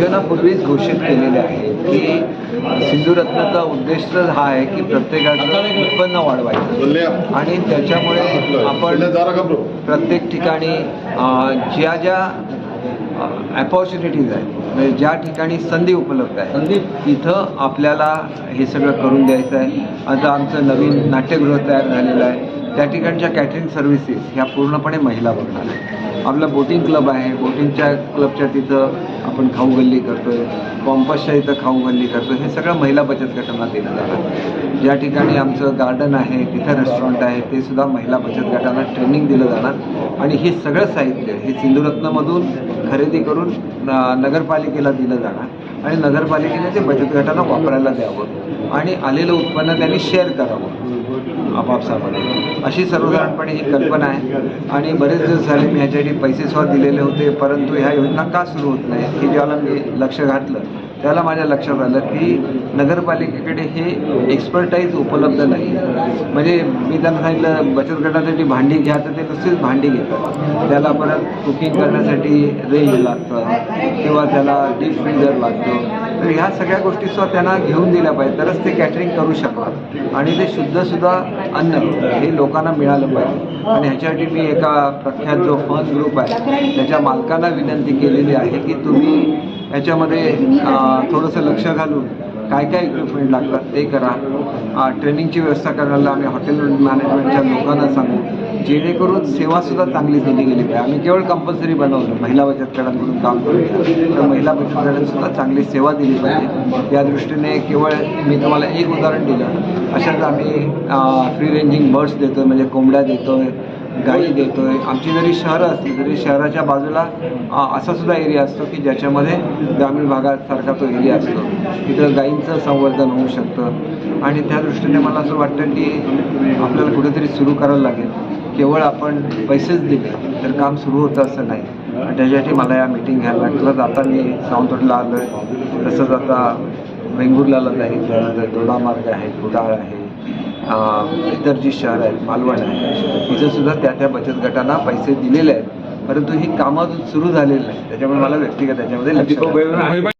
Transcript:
नियोजनापूर्वीच घोषित केलेले आहे की सिंधुरत्नाचा उद्देश तर हा आहे की प्रत्येकाचं उत्पन्न वाढवायचं. आणि त्याच्यामुळे आपण प्रत्येक ठिकाणी ज्या ज्या अपॉर्च्युनिटीज आहेत म्हणजे ज्या ठिकाणी संधी उपलब्ध आहे तिथं आपल्याला हे सगळं करून द्यायचं आहे. आता आमचं नवीन नाट्यगृह तयार झालेलं आहे. त्या ठिकाणच्या कॅटरिंग सर्व्हिसेस ह्या पूर्णपणे महिला बघणार आहे आपलं बोटिंग क्लब आहे. बोटिंगच्या क्लबच्या तिथं आपण खाऊ गल्ली करतोय. कॉम्पसच्या इथं खाऊ गल्ली करतोय. हे सगळं महिला बचत गटांना दिलं जाणार ज्या ठिकाणी आमचं गार्डन आहे तिथं रेस्टॉरंट आहे ते सुद्धा महिला बचत गटांना ट्रेनिंग दिलं जाणार. आणि हे सगळं साहित्य हे सिंधुरत्नमधून खरेदी करून न- नगरपालिकेला दिलं जाणार. आणि नगरपालिकेने ते बचत गटांना वापरायला द्यावं. आणि आलेलं उत्पन्न त्यांनी शेअर करावं. आपापसामध्ये अशी सर्वसाधारणपणे ही कल्पना आहे. आणि बरेच दिवस झाले मी ह्याच्यासाठी पैसे सुद्धा दिलेले होते परंतु ह्या योजना का सुरू होत नाही हे ज्याला मी लक्ष घातलं त्याला माझ्या लक्षात आलं की नगरपालिकेकडे हे एक्सपर्टाईज उपलब्ध नाही. म्हणजे मी त्यांना सांगितलं बचत गटासाठी भांडी घ्या तर ते तसेच भांडी घेतात. त्याला परत कुकिंग करण्यासाठी रेंज लागतं किंवा त्याला डीप फ्रीजर लागतं. तर ह्या सगळ्या गोष्टी सुद्धा त्यांना घेऊन दिल्या पाहिजे. तरच ते कॅटरिंग करू शकतात. आणि ते शुद्धसुद्धा अन्न हे लोकांना मिळालं पाहिजे. आणि ह्याच्यासाठी मी एका प्रख्यात जो फन ग्रुप आहे त्याच्या मालकांना विनंती केलेली आहे की तुम्ही याच्यामध्ये थोडंसं लक्ष घालून काय काय इक्विपमेंट लागतात ते करा. ट्रेनिंगची व्यवस्था करायला आम्ही हॉटेल मॅनेजमेंटच्या लोकांना सांगू. जेणेकरून सेवासुद्धा चांगली दिली गेली पाहिजे. आम्ही केवळ कंपल्सरी बनवलं महिला बचत गटांकडून काम करू. तर महिला बचत गटांसुद्धा चांगली सेवा दिली पाहिजे. या दृष्टीने केवळ मी तुम्हाला एक उदाहरण दिलं. अशाच आम्ही फ्री रेंजिंग बर्ड्स देतो म्हणजे कोंबड्या देतो गायी देतोय. आमची जरी शहरं असली तरी शहराच्या बाजूला असा सुद्धा एरिया असतो की ज्याच्यामध्ये ग्रामीण भागासारखा तो एरिया असतो. तिथं गाईंचं संवर्धन होऊ शकतं. आणि त्या दृष्टीने मला असं वाटतं की आपल्याला कुठेतरी सुरू करायला लागेल. केवळ आपण पैसेच दिले तर काम सुरू होतं असं नाही. आणि त्याच्यासाठी मला या मीटिंग घ्यायला लागलं आता मी सावंतवाडीला आलो आहे तसंच आता वेंगुर्लाला जाईल दोडामार्ग आहे कुडाळ आहे. इतर जी शहर आहेत मालवण आहे. तिथं सुद्धा त्या त्या बचत गटांना पैसे दिलेले आहेत. परंतु ही कामं अजून सुरू झालेली नाही. त्याच्यामुळे मला व्यक्तिगत त्याच्यामध्ये लक्ष.